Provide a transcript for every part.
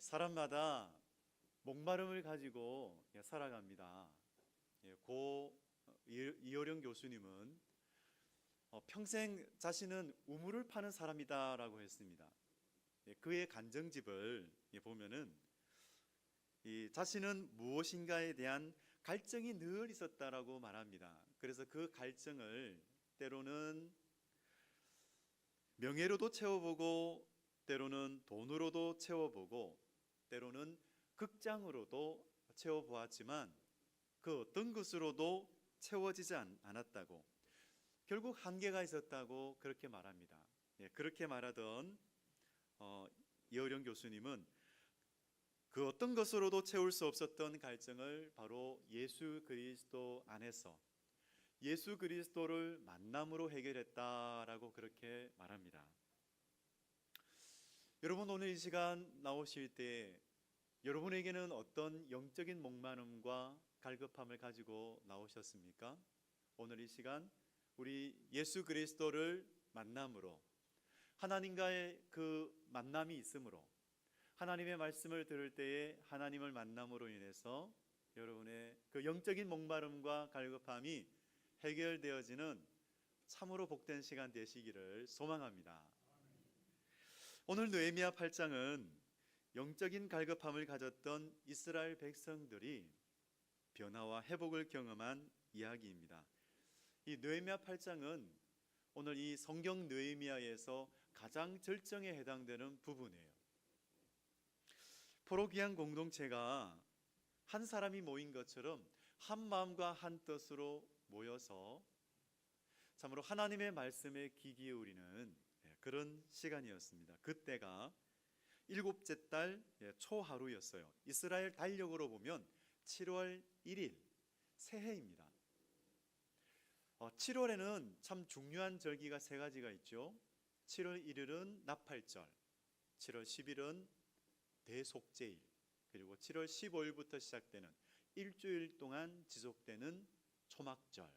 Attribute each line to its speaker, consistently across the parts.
Speaker 1: 사람마다 목마름을 가지고 예, 살아갑니다. 예, 고 이- 이호령 교수님은 어, 평생 자신은 우물을 파는 사람이다라고 했습니다. 예, 그의 간정집을 예, 보면은 이 자신은 무엇인가에 대한 갈증이 늘 있었다라고 말합니다. 그래서 그 갈증을 때로는 명예로도 채워보고 때로는 돈으로도 채워보고 때로는 극장으로도 채워보았지만 그 어떤 것으로도 채워지지 않, 않았다고 결국 한계가 있었다고 그렇게 말합니다. 예, 그렇게 말하던 어, 이어령 교수님은 그 어떤 것으로도 채울 수 없었던 갈증을 바로 예수 그리스도 안에서 예수 그리스도를 만남으로 해결했다라고 그렇게 말합니다. 여러분 오늘 이 시간 나오실 때 여러분에게는 어떤 영적인 목마름과 갈급함을 가지고 나오셨습니까? 오늘 이 시간 우리 예수 그리스도를 만남으로 하나님과의 그 만남이 있으므로 하나님의 말씀을 들을 때에 하나님을 만남으로 인해서 여러분의 그 영적인 목마름과 갈급함이 해결되어지는 참으로 복된 시간 되시기를 소망합니다. 오늘 느헤미야 8장은 영적인 갈급함을 가졌던 이스라엘 백성들이 변화와 회복을 경험한 이야기입니다. 이 느헤미야 8장은 오늘 이 성경 느헤미야에서 가장 절정에 해당되는 부분이에요. 포로기한 공동체가 한 사람이 모인 것처럼 한 마음과 한 뜻으로 모여서 참으로 하나님의 말씀에 귀 기울이는 예, 그런 시간이었습니다. 그때가 일곱째 달 예, 초하루였어요. 이스라엘 달력으로 보면 7월 1일 새해입니다. 7월에는 참 중요한 절기가 세 가지가 있죠. 7월 1일은 나팔절, 7월 10일은 대속제일, 그리고 7월 15일부터 시작되는 일주일 동안 지속되는 초막절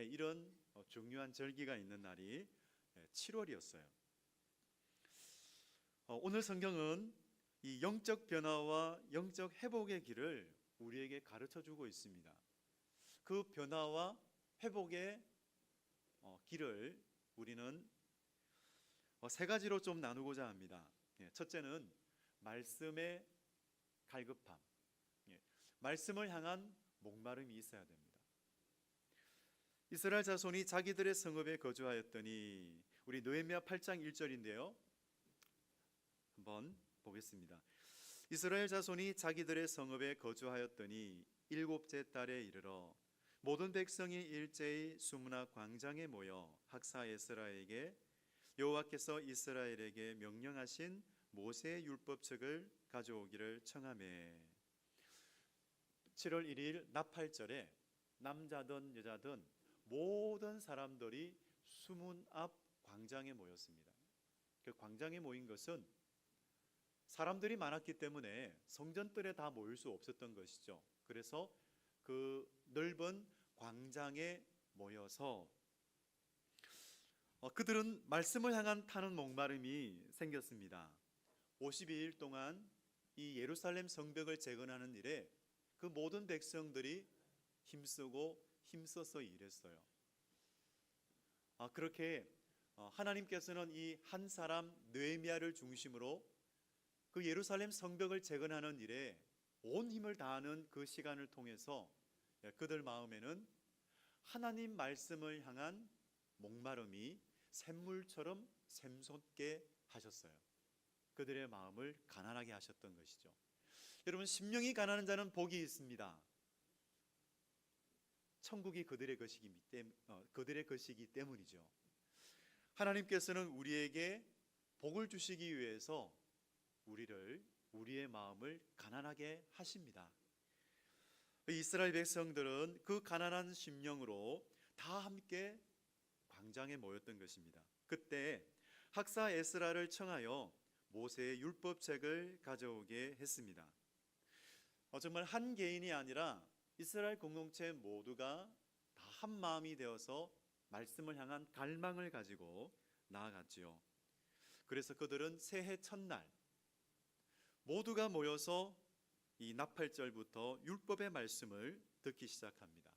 Speaker 1: 예, 이런 어, 중요한 절기가 있는 날이 7월이었어요. 어, 오늘 성경은 이 영적 변화와 영적 회복의 길을 우리에게 가르쳐 주고 있습니다. 그 변화와 회복의 어, 길을 우리는 세 가지로 좀 나누고자 합니다. 예, 첫째는 말씀의 갈급함, 예, 말씀을 향한 목마름이 있어야 됩니다. 이스라엘 자손이 자기들의 성읍에 거주하였더니 우리 느헤미야 8장 1절인데요. 한번 보겠습니다. 이스라엘 자손이 자기들의 성읍에 거주하였더니 일곱째 달에 이르러 모든 백성이 일제히 수문화 광장에 모여 학사 에스라에게 여호와께서 이스라엘에게 명령하신 모세의 율법책을 가져오기를 청하매 7월 1일 나팔절에 남자든 여자든 모든 사람들이 수문 앞 광장에 모였습니다. 그 광장에 모인 것은 사람들이 많았기 때문에 성전뜰에 다 모일 수 없었던 것이죠. 그래서 그 넓은 광장에 모여서 어, 그들은 말씀을 향한 타는 목마름이 생겼습니다. 52일 동안 이 예루살렘 성벽을 재건하는 일에 그 모든 백성들이 힘쓰고 힘써서 일했어요. 아, 그렇게 어, 하나님께서는 이 한 사람 느헤미야를 중심으로 그 예루살렘 성벽을 재건하는 일에 온 힘을 다하는 그 시간을 통해서 예, 그들 마음에는 하나님 말씀을 향한 목마름이 샘물처럼 샘솟게 하셨어요. 그들의 마음을 가난하게 하셨던 것이죠. 여러분 심령이 가난한 자는 복이 있습니다. 천국이 그들의 것이기 때문 어, 그들의 것이기 때문이죠. 하나님께서는 우리에게 복을 주시기 위해서 우리를 우리의 마음을 가난하게 하십니다. 이스라엘 백성들은 그 가난한 심령으로 다 함께 광장에 모였던 것입니다. 그때 학사 에스라를 청하여 모세의 율법책을 가져오게 했습니다. 어, 정말 한 개인이 아니라 이스라엘 공동체 모두가 다 한 마음이 되어서 말씀을 향한 갈망을 가지고 나아갔지요. 그래서 그들은 새해 첫날 모두가 모여서 이 나팔절부터 율법의 말씀을 듣기 시작합니다.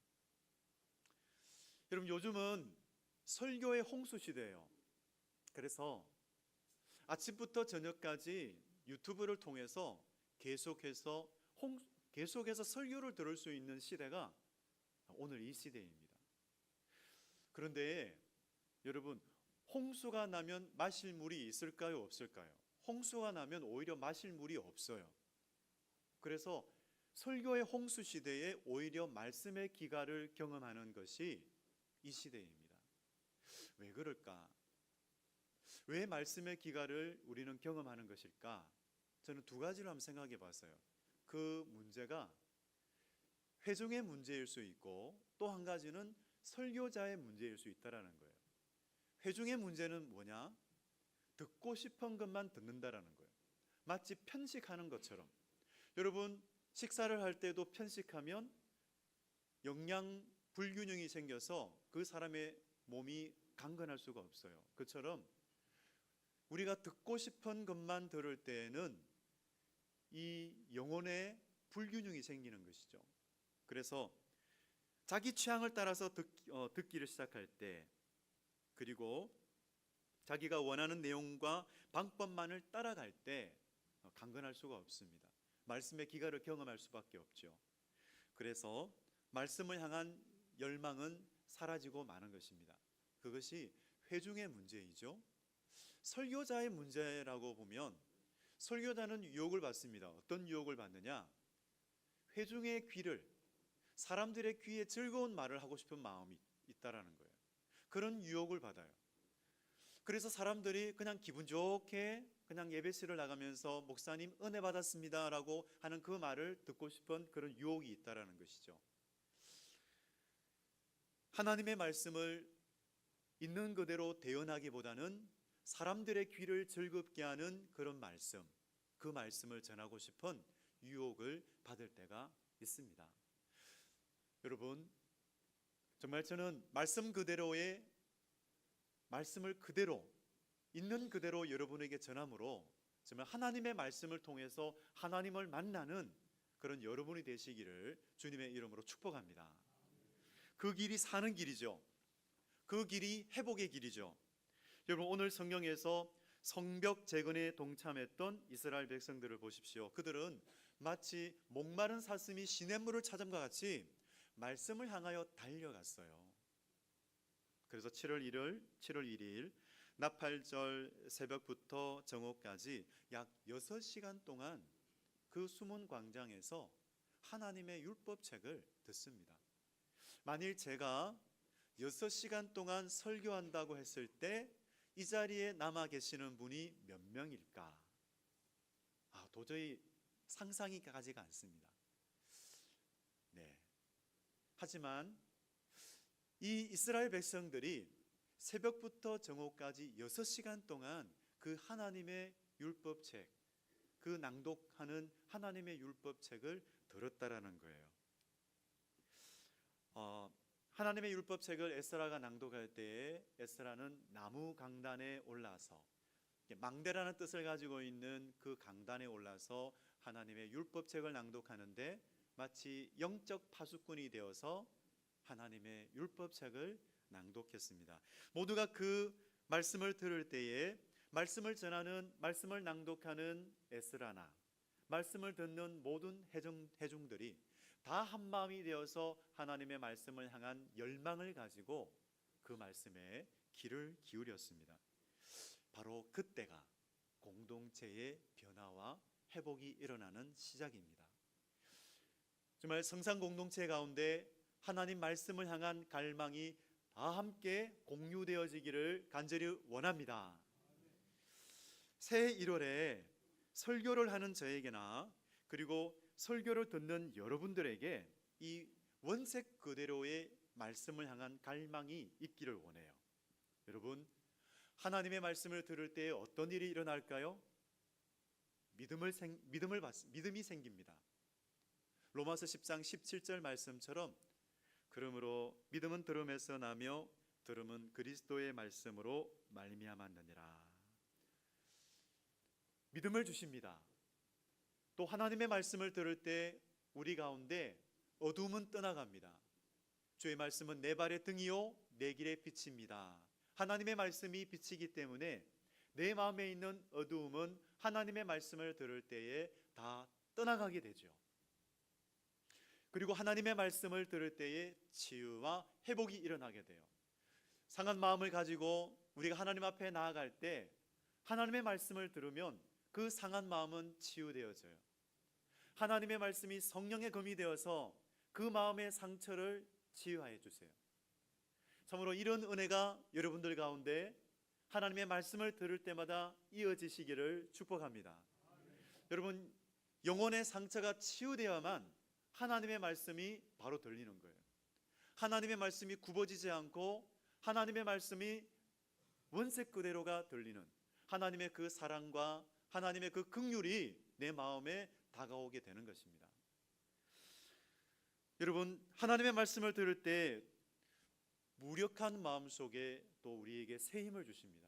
Speaker 1: 여러분 요즘은 설교의 홍수 시대예요. 그래서 아침부터 저녁까지 유튜브를 통해서 계속해서 홍, 계속해서 설교를 들을 수 있는 시대가 오늘 이 시대입니다. 그런데 여러분 홍수가 나면 마실 물이 있을까요, 없을까요? 홍수가 나면 오히려 마실 물이 없어요. 그래서 설교의 홍수 시대에 오히려 말씀의 기가를 경험하는 것이 이 시대입니다. 왜 그럴까? 왜 말씀의 기가를 우리는 경험하는 것일까? 저는 두 가지로 한번 생각해 봤어요. 그 문제가 회중의 문제일 수 있고 또 한 가지는 설교자의 문제일 수 있다라는 거예요. 회중의 문제는 뭐냐? 듣고 싶은 것만 듣는다라는 거예요. 마치 편식하는 것처럼. 여러분 식사를 할 때도 편식하면 영양 불균형이 생겨서 그 사람의 몸이 강건할 수가 없어요. 그처럼 우리가 듣고 싶은 것만 들을 때에는 이 영혼의 불균형이 생기는 것이죠. 그래서 자기 취향을 따라서 듣, 어, 듣기를 시작할 때 그리고 자기가 원하는 내용과 방법만을 따라갈 때 어, 강건할 수가 없습니다. 말씀의 기가를 경험할 수밖에 없죠. 그래서 말씀을 향한 열망은 사라지고 마는 것입니다. 그것이 회중의 문제이죠. 설교자의 문제라고 보면 설교자는 유혹을 받습니다. 어떤 유혹을 받느냐? 회중의 귀를 사람들의 귀에 즐거운 말을 하고 싶은 마음이 있다라는 거예요. 그런 유혹을 받아요. 그래서 사람들이 그냥 기분 좋게 그냥 예배실을 나가면서 목사님 은혜 받았습니다라고 하는 그 말을 듣고 싶은 그런 유혹이 있다라는 것이죠. 하나님의 말씀을 있는 그대로 대언하기보다는 사람들의 귀를 즐겁게 하는 그런 말씀, 그 말씀을 전하고 싶은 유혹을 받을 때가 있습니다. 여러분, 정말 저는 말씀 그대로의 말씀을 그대로 있는 그대로 여러분에게 전함으로 정말 하나님의 말씀을 통해서 하나님을 만나는 그런 여러분이 되시기를 주님의 이름으로 축복합니다. 그 길이 사는 길이죠. 그 길이 회복의 길이죠. 여러분 오늘 성경에서 성벽 재건에 동참했던 이스라엘 백성들을 보십시오. 그들은 마치 목마른 사슴이 시냇물을 찾음과 같이 말씀을 향하여 달려갔어요. 그래서 7월 1일, 7월 1일 나팔절 새벽부터 정오까지 약 6시간 동안 그 숨은 광장에서 하나님의 율법책을 듣습니다. 만일 제가 6시간 동안 설교한다고 했을 때 이 자리에 남아 계시는 분이 몇 명일까? 아, 도저히 상상이 가지가 않습니다. 네. 하지만 이 이스라엘 백성들이 새벽부터 정오까지 6시간 동안 그 하나님의 율법책, 그 낭독하는 하나님의 율법책을 들었다라는 거예요. 어, 하나님의 율법책을 에스라가 낭독할 때에 에스라는 나무 강단에 올라서 망대라는 뜻을 가지고 있는 그 강단에 올라서 하나님의 율법책을 낭독하는데 마치 영적 파수꾼이 되어서 하나님의 율법책을 낭독했습니다. 모두가 그 말씀을 들을 때에 말씀을 전하는 말씀을 낭독하는 에스라나 말씀을 듣는 모든 해중, 해중들이 다 한마음이 되어서 하나님의 말씀을 향한 열망을 가지고 그 말씀에 귀를 기울였습니다. 바로 그때가 공동체의 변화와 회복이 일어나는 시작입니다. 정말 성상 공동체 가운데 하나님 말씀을 향한 갈망이 다 함께 공유되어지기를 간절히 원합니다. 새 1월에 설교를 하는 저에게나 그리고 설교를 듣는 여러분들에게 이 원색 그대로의 말씀을 향한 갈망이 있기를 원해요. 여러분, 하나님의 말씀을 들을 때 어떤 일이 일어날까요? 믿음을 생, 믿음을 받, 믿음이 생깁니다. 로마서 10장 17절 말씀처럼 그러므로 믿음은 들음에서 나며 들음은 그리스도의 말씀으로 말미암았느니라. 믿음을 주십니다. 또 하나님의 말씀을 들을 때 우리 가운데 어둠은 떠나갑니다. 주의 말씀은 내 발의 등이요 내 길의 빛입니다. 하나님의 말씀이 빛이기 때문에 내 마음에 있는 어두움은 하나님의 말씀을 들을 때에 다 떠나가게 되죠. 그리고 하나님의 말씀을 들을 때에 치유와 회복이 일어나게 돼요. 상한 마음을 가지고 우리가 하나님 앞에 나아갈 때 하나님의 말씀을 들으면 그 상한 마음은 치유되어져요. 하나님의 말씀이 성령의 검이 되어서 그 마음의 상처를 치유하여 주세요. 참으로 이런 은혜가 여러분들 가운데 하나님의 말씀을 들을 때마다 이어지시기를 축복합니다. 여러분 영혼의 상처가 치유되어야만 하나님의 말씀이 바로 들리는 거예요. 하나님의 말씀이 굽어지지 않고 하나님의 말씀이 원색 그대로가 들리는 하나님의 그 사랑과 하나님의 그 긍휼이 내 마음에 다가오게 되는 것입니다. 여러분 하나님의 말씀을 들을 때 무력한 마음 속에 또 우리에게 새 힘을 주십니다.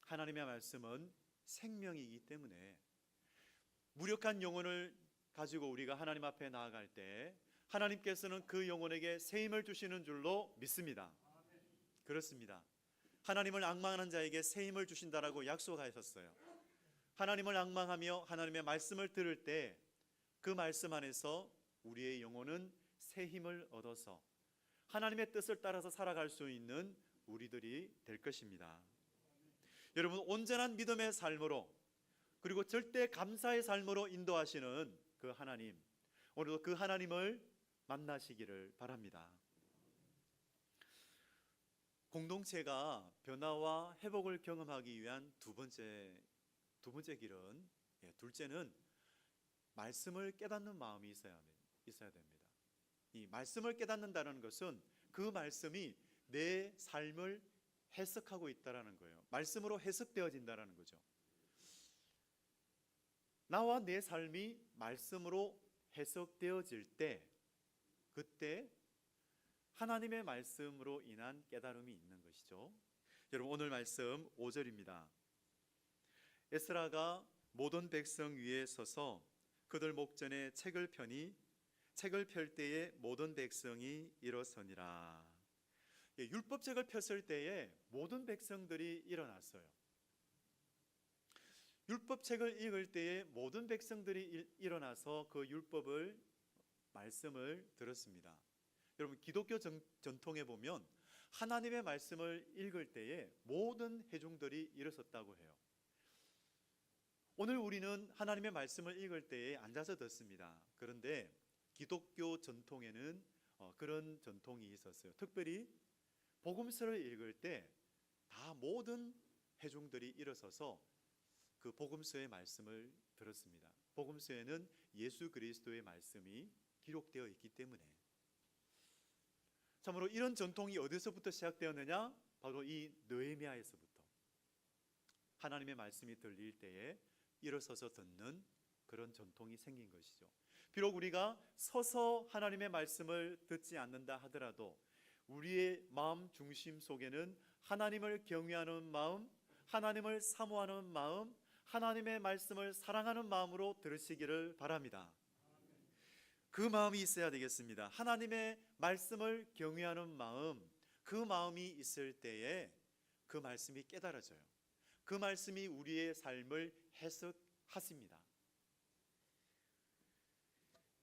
Speaker 1: 하나님의 말씀은 생명이기 때문에 무력한 영혼을 가지고 우리가 하나님 앞에 나아갈 때 하나님께서는 그 영혼에게 새 힘을 주시는 줄로 믿습니다. 그렇습니다. 하나님을 악망하는 자에게 새 힘을 주신다라고 약속하셨어요. 하나님을 악망하며 하나님의 말씀을 들을 때 그 말씀 안에서 우리의 영혼은 새 힘을 얻어서 하나님의 뜻을 따라서 살아갈 수 있는 우리들이 될 것입니다. 여러분 온전한 믿음의 삶으로 그리고 절대 감사의 삶으로 인도하시는 그 하나님 오늘도 그 하나님을 만나시기를 바랍니다. 공동체가 변화와 회복을 경험하기 위한 두 번째 두 번째 길은 예, 둘째는 말씀을 깨닫는 마음이 있어야 있어야 됩니다. 이 말씀을 깨닫는다는 것은 그 말씀이 내 삶을 해석하고 있다라는 거예요. 말씀으로 해석되어진다라는 거죠. 나와 내 삶이 말씀으로 해석되어질 때 그때 하나님의 말씀으로 인한 깨달음이 있는 것이죠. 여러분 오늘 말씀 5절입니다. 에스라가 모든 백성 위에 서서 그들 목전에 책을 펴니 책을 펼 때에 모든 백성이 일어서니라. 예, 율법책을 폈을 때에 모든 백성들이 일어났어요. 율법책을 읽을 때에 모든 백성들이 일, 일어나서 그 율법을 말씀을 들었습니다. 여러분 기독교 전, 전통에 보면 하나님의 말씀을 읽을 때에 모든 회중들이 일어섰다고 해요. 오늘 우리는 하나님의 말씀을 읽을 때에 앉아서 듣습니다. 그런데 기독교 전통에는 어, 그런 전통이 있었어요. 특별히 복음서를 읽을 때 다 모든 회중들이 일어서서 그 복음서의 말씀을 들었습니다. 복음서에는 예수 그리스도의 말씀이 기록되어 있기 때문에 참으로 이런 전통이 어디서부터 시작되었느냐? 바로 이 느헤미야에서부터 하나님의 말씀이 들릴 때에 일어서서 듣는 그런 전통이 생긴 것이죠. 비록 우리가 서서 하나님의 말씀을 듣지 않는다 하더라도 우리의 마음 중심 속에는 하나님을 경외하는 마음, 하나님을 사모하는 마음, 하나님의 말씀을 사랑하는 마음으로 들으시기를 바랍니다. 그 마음이 있어야 되겠습니다. 하나님의 말씀을 경외하는 마음, 그 마음이 있을 때에 그 말씀이 깨달아져요. 그 말씀이 우리의 삶을 해석하십니다.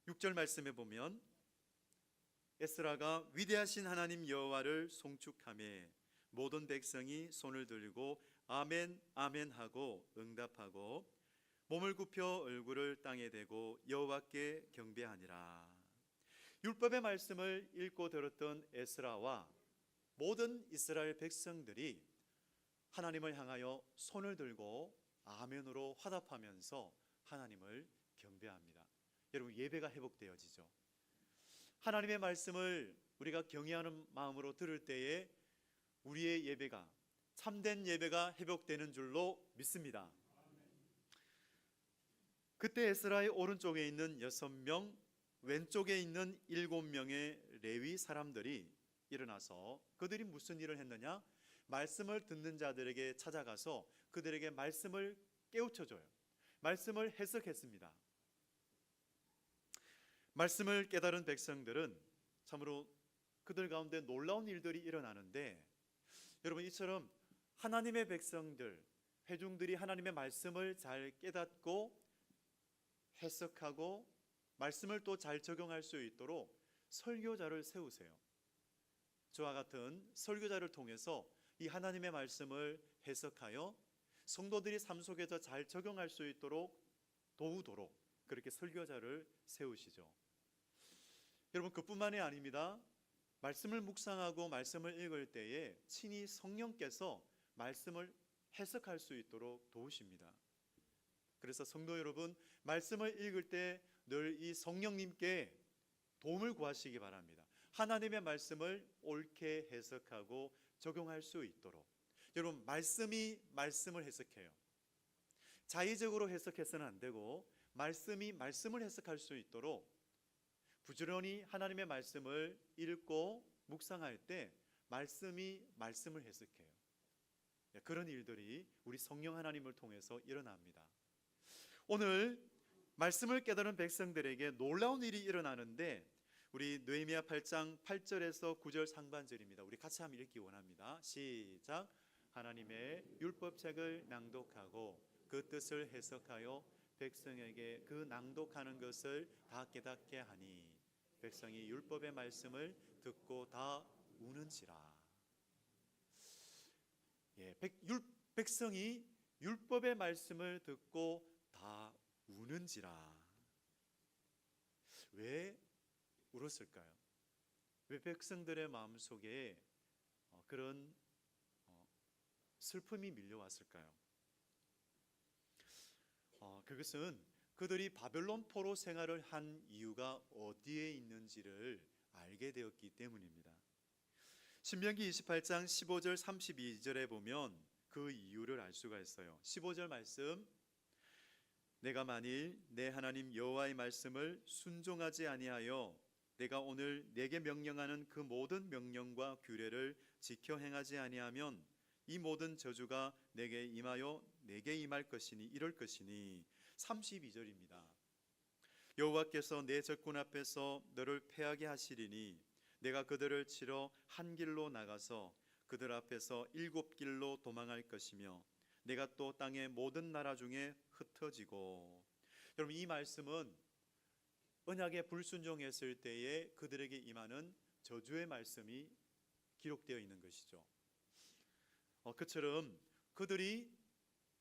Speaker 1: 6절 말씀에 보면 에스라가 위대하신 하나님 여호와를 송축함에 모든 백성이 손을 들고 아멘 아멘 하고 응답하고 몸을 굽혀 얼굴을 땅에 대고 여호와께 경배하니라. 율법의 말씀을 읽고 들었던 에스라와 모든 이스라엘 백성들이 하나님을 향하여 손을 들고 아멘으로 화답하면서 하나님을 경배합니다. 여러분 예배가 회복되어지죠. 하나님의 말씀을 우리가 경외하는 마음으로 들을 때에 우리의 예배가 참된 예배가 회복되는 줄로 믿습니다. 그때 에스라의 오른쪽에 있는 여섯 명, 왼쪽에 있는 일곱 명의 레위 사람들이 일어나서 그들이 무슨 일을 했느냐? 말씀을 듣는 자들에게 찾아가서 그들에게 말씀을 깨우쳐 줘요. 말씀을 해석했습니다. 말씀을 깨달은 백성들은 참으로 그들 가운데 놀라운 일들이 일어나는데 여러분 이처럼 하나님의 백성들 회중들이 하나님의 말씀을 잘 깨닫고 해석하고 말씀을 또 잘 적용할 수 있도록 설교자를 세우세요. 저와 같은 설교자를 통해서 이 하나님의 말씀을 해석하여 성도들이 삶 속에서 잘 적용할 수 있도록 도우도록 그렇게 설교자를 세우시죠. 여러분 그뿐만이 아닙니다. 말씀을 묵상하고 말씀을 읽을 때에 친히 성령께서 말씀을 해석할 수 있도록 도우십니다. 그래서 성도 여러분 말씀을 읽을 때 늘 이 성령님께 도움을 구하시기 바랍니다. 하나님의 말씀을 옳게 해석하고 적용할 수 있도록 여러분 말씀이 말씀을 해석해요. 자의적으로 해석해서는 안 되고 말씀이 말씀을 해석할 수 있도록 부지런히 하나님의 말씀을 읽고 묵상할 때 말씀이 말씀을 해석해요. 예, 그런 일들이 우리 성령 하나님을 통해서 일어납니다. 오늘 말씀을 깨달은 백성들에게 놀라운 일이 일어나는데 우리 느헤미야 8장 8절에서 9절 상반절입니다. 우리 같이 한번 읽기 원합니다. 시작. 하나님의 율법책을 낭독하고 그 뜻을 해석하여 백성에게 그 낭독하는 것을 다 깨닫게 하니 백성이 율법의 말씀을 듣고 다 우는지라. 예, 백, 율, 백성이 율법의 말씀을 듣고 다 우는지라. 왜 울었을까요? 왜 백성들의 마음 속에 어, 그런 어, 슬픔이 밀려왔을까요? 어, 그것은 그들이 바벨론 포로 생활을 한 이유가 어디에 있는지를 알게 되었기 때문입니다. 신명기 28장 15절 32절에 보면 그 이유를 알 수가 있어요. 15절 말씀 내가 만일 내 하나님 여호와의 말씀을 순종하지 아니하여 내가 오늘 내게 명령하는 그 모든 명령과 규례를 지켜 행하지 아니하면 이 모든 저주가 내게 임하여 내게 임할 것이니 이럴 것이니 32절입니다. 여호와께서 내 적군 앞에서 너를 패하게 하시리니 내가 그들을 치러 한 길로 나가서 그들 앞에서 일곱 길로 도망할 것이며 내가 또 땅의 모든 나라 중에 흩어지고 여러분 이 말씀은 언약에 불순종했을 때에 그들에게 임하는 저주의 말씀이 기록되어 있는 것이죠. 어, 그처럼 그들이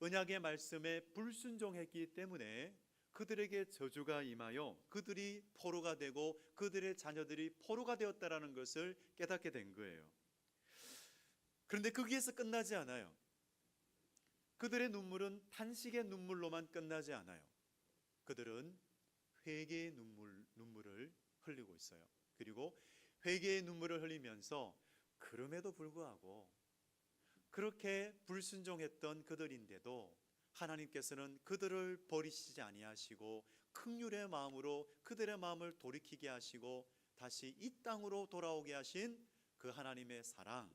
Speaker 1: 언약의 말씀에 불순종했기 때문에 그들에게 저주가 임하여 그들이 포로가 되고 그들의 자녀들이 포로가 되었다라는 것을 깨닫게 된 거예요. 그런데 거기에서 끝나지 않아요. 그들의 눈물은 탄식의 눈물로만 끝나지 않아요. 그들은 회개의 눈물, 눈물을 흘리고 있어요. 그리고 회개의 눈물을 흘리면서 그럼에도 불구하고 그렇게 불순종했던 그들인데도 하나님께서는 그들을 버리시지 아니하시고 극률의 마음으로 그들의 마음을 돌이키게 하시고 다시 이 땅으로 돌아오게 하신 그 하나님의 사랑,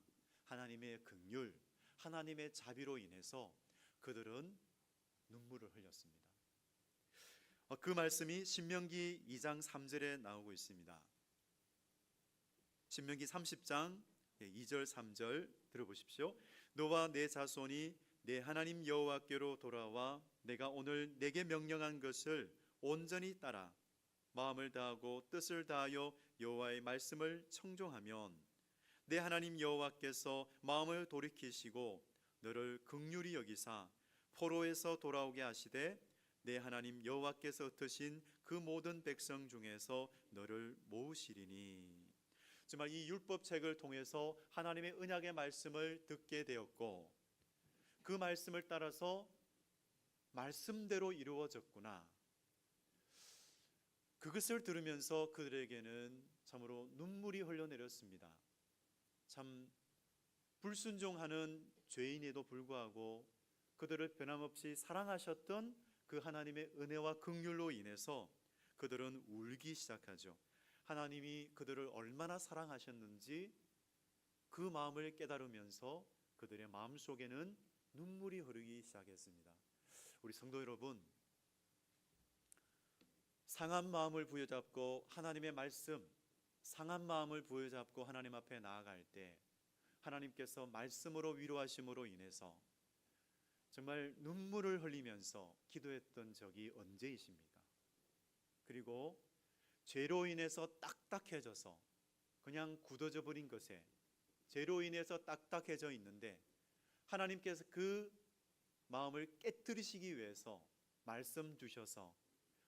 Speaker 1: 하나님의 극률, 하나님의 자비로 인해서 그들은 눈물을 흘렸습니다. 어, 그 말씀이 신명기 2장 3절에 나오고 있습니다. 신명기 30장 2절 3절 들어보십시오. 너와 내 자손이 내 하나님 여호와께로 돌아와 내가 오늘 내게 명령한 것을 온전히 따라 마음을 다하고 뜻을 다하여 여호와의 말씀을 청종하면 내 하나님 여호와께서 마음을 돌이키시고 너를 극률히 여기사 포로에서 돌아오게 하시되 내 하나님 여호와께서 흩으신 그 모든 백성 중에서 너를 모으시리니. 정말 이 율법책을 통해서 하나님의 언약의 말씀을 듣게 되었고 그 말씀을 따라서 말씀대로 이루어졌구나. 그것을 들으면서 그들에게는 참으로 눈물이 흘러내렸습니다. 참 불순종하는 죄인에도 불구하고 그들을 변함없이 사랑하셨던 그 하나님의 은혜와 긍휼로 인해서 그들은 울기 시작하죠. 하나님이 그들을 얼마나 사랑하셨는지 그 마음을 깨달으면서 그들의 마음 속에는 눈물이 흐르기 시작했습니다. 우리 성도 여러분, 상한 마음을 부여잡고 하나님의 말씀, 상한 마음을 부여잡고 하나님 앞에 나아갈 때 하나님께서 말씀으로 위로하심으로 인해서 정말 눈물을 흘리면서 기도했던 적이 언제이십니까? 그리고 죄로 인해서 딱딱해져서 그냥 굳어져 버린 것에 죄로 인해서 딱딱해져 있는데 하나님께서 그 마음을 깨뜨리시기 위해서 말씀 주셔서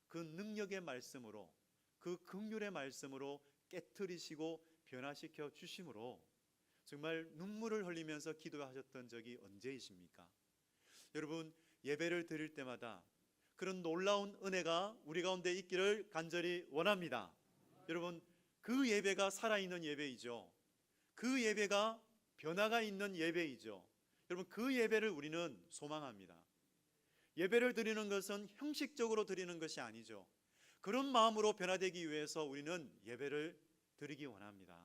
Speaker 1: 그 능력의 말씀으로 그 긍휼의 말씀으로 깨뜨리시고 변화시켜 주심으로 정말 눈물을 흘리면서 기도하셨던 적이 언제이십니까? 여러분 예배를 드릴 때마다 그런 놀라운 은혜가 우리 가운데 있기를 간절히 원합니다. 여러분 그 예배가 살아있는 예배이죠. 그 예배가 변화가 있는 예배이죠. 여러분 그 예배를 우리는 소망합니다. 예배를 드리는 것은 형식적으로 드리는 것이 아니죠. 그런 마음으로 변화되기 위해서 우리는 예배를 드리기 원합니다.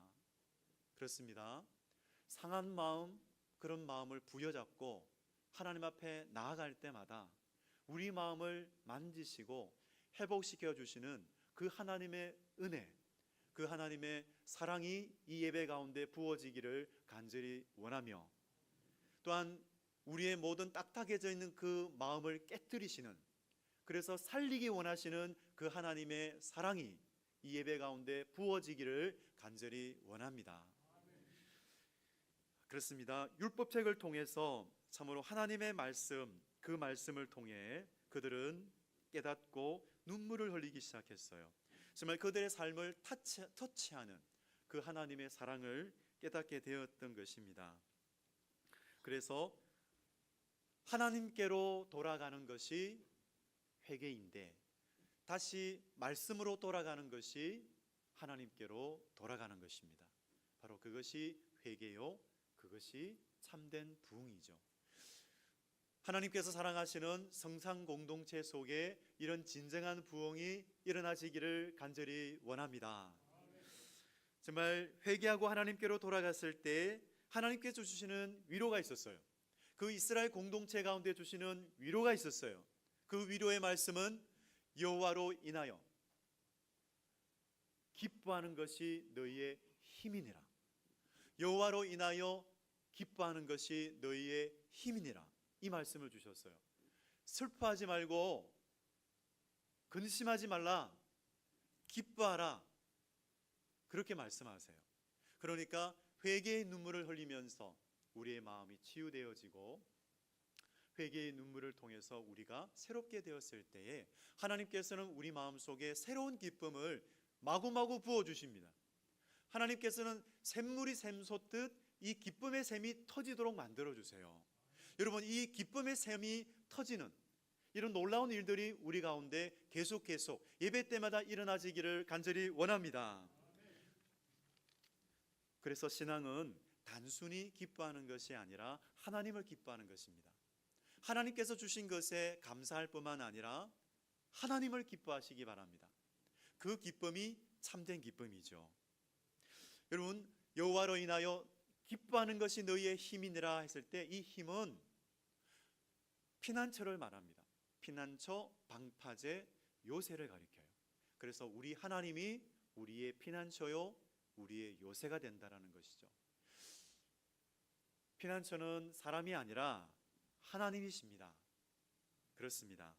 Speaker 1: 그렇습니다. 상한 마음 그런 마음을 부여잡고 하나님 앞에 나아갈 때마다 우리 마음을 만지시고 회복시켜 주시는 그 하나님의 은혜, 그 하나님의 사랑이 이 예배 가운데 부어지기를 간절히 원하며 또한 우리의 모든 딱딱해져 있는 그 마음을 깨뜨리시는 그래서 살리기 원하시는 그 하나님의 사랑이 이 예배 가운데 부어지기를 간절히 원합니다. 그렇습니다. 율법책을 통해서 참으로 하나님의 말씀 그 말씀을 통해 그들은 깨닫고 눈물을 흘리기 시작했어요. 정말 그들의 삶을 터치, 터치하는 그 하나님의 사랑을 깨닫게 되었던 것입니다. 그래서 하나님께로 돌아가는 것이 회개인데 다시 말씀으로 돌아가는 것이 하나님께로 돌아가는 것입니다. 바로 그것이 회개요. 그것이 참된 부흥이죠. 하나님께서 사랑하시는 성상 공동체 속에 이런 진정한 부흥이 일어나시기를 간절히 원합니다. 정말 회개하고 하나님께로 돌아갔을 때 하나님께서 주시는 위로가 있었어요. 그 이스라엘 공동체 가운데 주시는 위로가 있었어요. 그 위로의 말씀은 여호와로 인하여 기뻐하는 것이 너희의 힘이니라. 여호와로 인하여 기뻐하는 것이 너희의 힘이니라. 이 말씀을 주셨어요. 슬퍼하지 말고 근심하지 말라. 기뻐하라. 그렇게 말씀하세요. 그러니까 회개의 눈물을 흘리면서 우리의 마음이 치유되어지고 회개의 눈물을 통해서 우리가 새롭게 되었을 때에 하나님께서는 우리 마음 속에 새로운 기쁨을 마구마구 부어 주십니다. 하나님께서는 샘물이 샘솟듯 이 기쁨의 샘이 터지도록 만들어 주세요. 여러분 이 기쁨의 샘이 터지는 이런 놀라운 일들이 우리 가운데 계속 계속 예배 때마다 일어나지기를 간절히 원합니다. 그래서 신앙은 단순히 기뻐하는 것이 아니라 하나님을 기뻐하는 것입니다. 하나님께서 주신 것에 감사할 뿐만 아니라 하나님을 기뻐하시기 바랍니다. 그 기쁨이 참된 기쁨이죠. 여러분 여호와로 인하여 기뻐하는 것이 너희의 힘이니라 했을 때 이 힘은 피난처를 말합니다. 피난처, 방파제, 요새를 가리켜요. 그래서 우리 하나님이 우리의 피난처요, 우리의 요새가 된다라는 것이죠. 피난처는 사람이 아니라 하나님이십니다. 그렇습니다.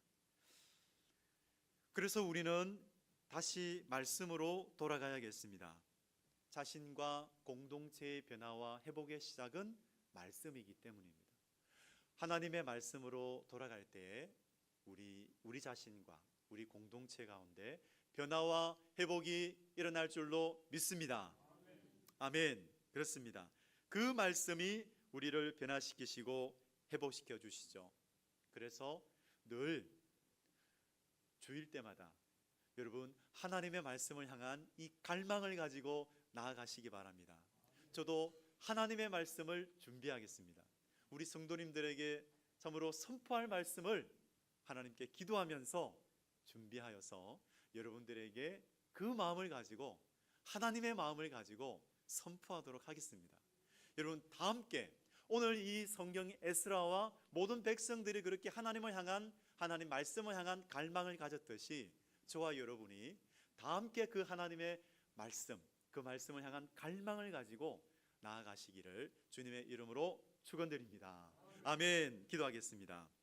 Speaker 1: 그래서 우리는 다시 말씀으로 돌아가야겠습니다. 자신과 공동체의 변화와 회복의 시작은 말씀이기 때문입니다. 하나님의 말씀으로 돌아갈 때에 우리 우리 자신과 우리 공동체 가운데 변화와 회복이 일어날 줄로 믿습니다. 아멘. 그렇습니다. 그 말씀이 우리를 변화시키시고 회복시켜 주시죠. 그래서 늘 주일 때마다 여러분 하나님의 말씀을 향한 이 갈망을 가지고 나아가시기 바랍니다. 저도 하나님의 말씀을 준비하겠습니다. 우리 성도님들에게 참으로 선포할 말씀을 하나님께 기도하면서 준비하여서 여러분들에게 그 마음을 가지고 하나님의 마음을 가지고 선포하도록 하겠습니다. 여러분 다 함께 오늘 이 성경 에스라와 모든 백성들이 그렇게 하나님을 향한 하나님 말씀을 향한 갈망을 가졌듯이 저와 여러분이 다 함께 그 하나님의 말씀, 그 말씀을 향한 갈망을 가지고 나아가시기를 주님의 이름으로 축원드립니다. 아멘. 기도하겠습니다.